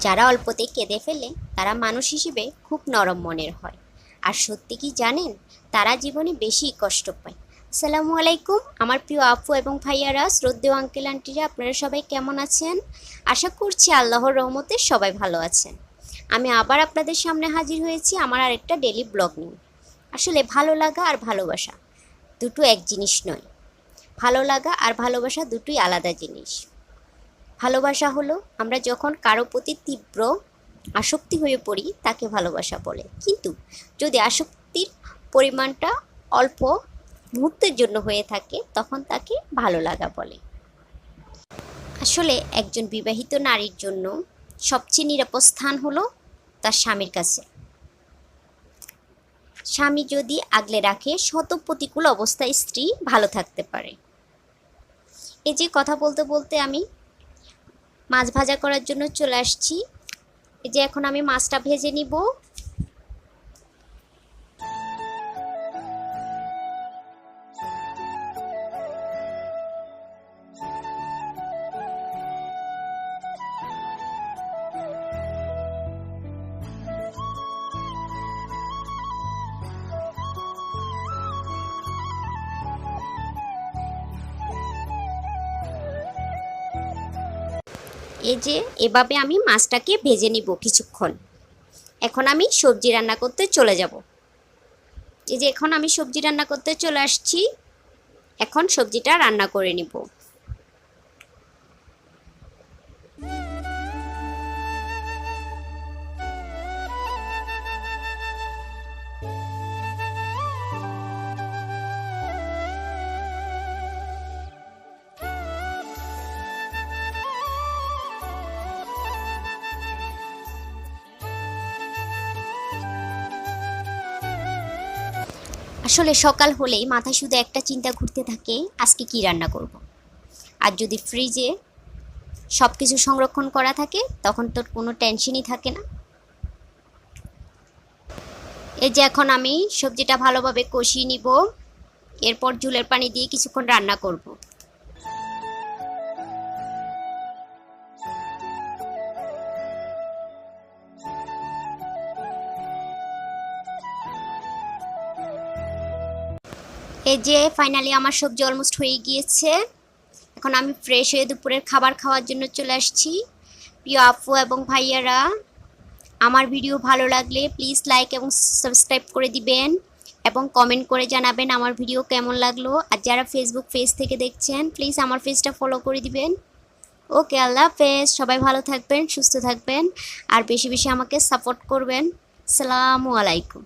যারা অল্পতে কেঁদে ফেলে তারা মানুষ হিসেবে খুব নরম মনের হয়। আর সত্যি কি জানেন? তারা জীবনে বেশি কষ্ট পায়। আসসালামু আলাইকুম, আমার প্রিয় আপু এবং ভাইয়ারা, শ্রদ্ধেয় আঙ্কেল আন্টিরা আপনারা সবাই কেমন আছেন? আশা করছি আল্লাহর রহমতে সবাই ভালো আছেন। আমি আবার আপনাদের সামনে হাজির হয়েছি আমার আরেকটা ডেলি ব্লগ নিয়ে। আসলে ভালো লাগা আর ভালোবাসা দুটো এক জিনিস নয়। ভালো লাগা আর ভালোবাসা দুটোই আলাদা জিনিস। ভালোবাসা হলো আমরা যখন কারও প্রতি তীব্র আসক্তি হয়ে পড়ি, তাকে ভালোবাসা বলে। কিন্তু যদি আসক্তির পরিমাণটা অল্প মুহূর্তের জন্য হয়ে থাকে, তখন তাকে ভালো লাগা বলে। আসলে একজন বিবাহিত নারীর জন্য সবচেয়ে নিরাপদ স্থান হলো তার স্বামীর কাছে। স্বামী যদি আগলে রাখে শত প্রতিকূল অবস্থায় স্ত্রী ভালো থাকতে পারে। এই যে কথা বলতে বলতে আমি মাছ ভাজা করার জন্য চলে আসছি। এই যে এখন আমি মাছটা ভেজে নিব। এই যে, এভাবে আমি মাছটাকে ভেজে নিব কিছুক্ষণ। এখন আমি সবজি রান্না করতে চলে যাব। এই যে, এখন আমি সবজি রান্না করতে চলে আসছি। এখন সবজিটা রান্না করে নিব। আসলে সকাল হলেই মাথায় শুধু একটা চিন্তা ঘুরতে থাকে, আজকে কি রান্না করব। আর যদি ফ্রিজে সব কিছু সংরক্ষণ করা থাকে, তখন তোর কোনো টেনশনই থাকে না এই যে এখন আমি সবজিটা ভালোভাবে কষিয়ে নিব, এরপর জুলের পানি দিয়ে কিছুক্ষণ রান্না করব। এই যে ফাইনালি আমার সবজি অলমোস্ট হয়ে গিয়েছে। এখন আমি ফ্রেশ হয়ে দুপুরের খাবার খাওয়ার জন্য চলে আসছি। প্রিয় আপু এবং ভাইয়ারা, আমার ভিডিও ভালো লাগলে প্লিজ লাইক এবং সাবস্ক্রাইব করে দিবেন এবং কমেন্ট করে জানাবেন আমার ভিডিও কেমন লাগল। আর যারা ফেসবুক পেজ থেকে দেখছেন প্লিজ আমার পেজটা ফলো করে দিবেন। ওকে আল্লাহ হাফেজ। সবাই ভালো থাকবেন, সুস্থ থাকবেন। আর বেশি বেশি আমাকে সাপোর্ট করবেন। সালামু আলাইকুম।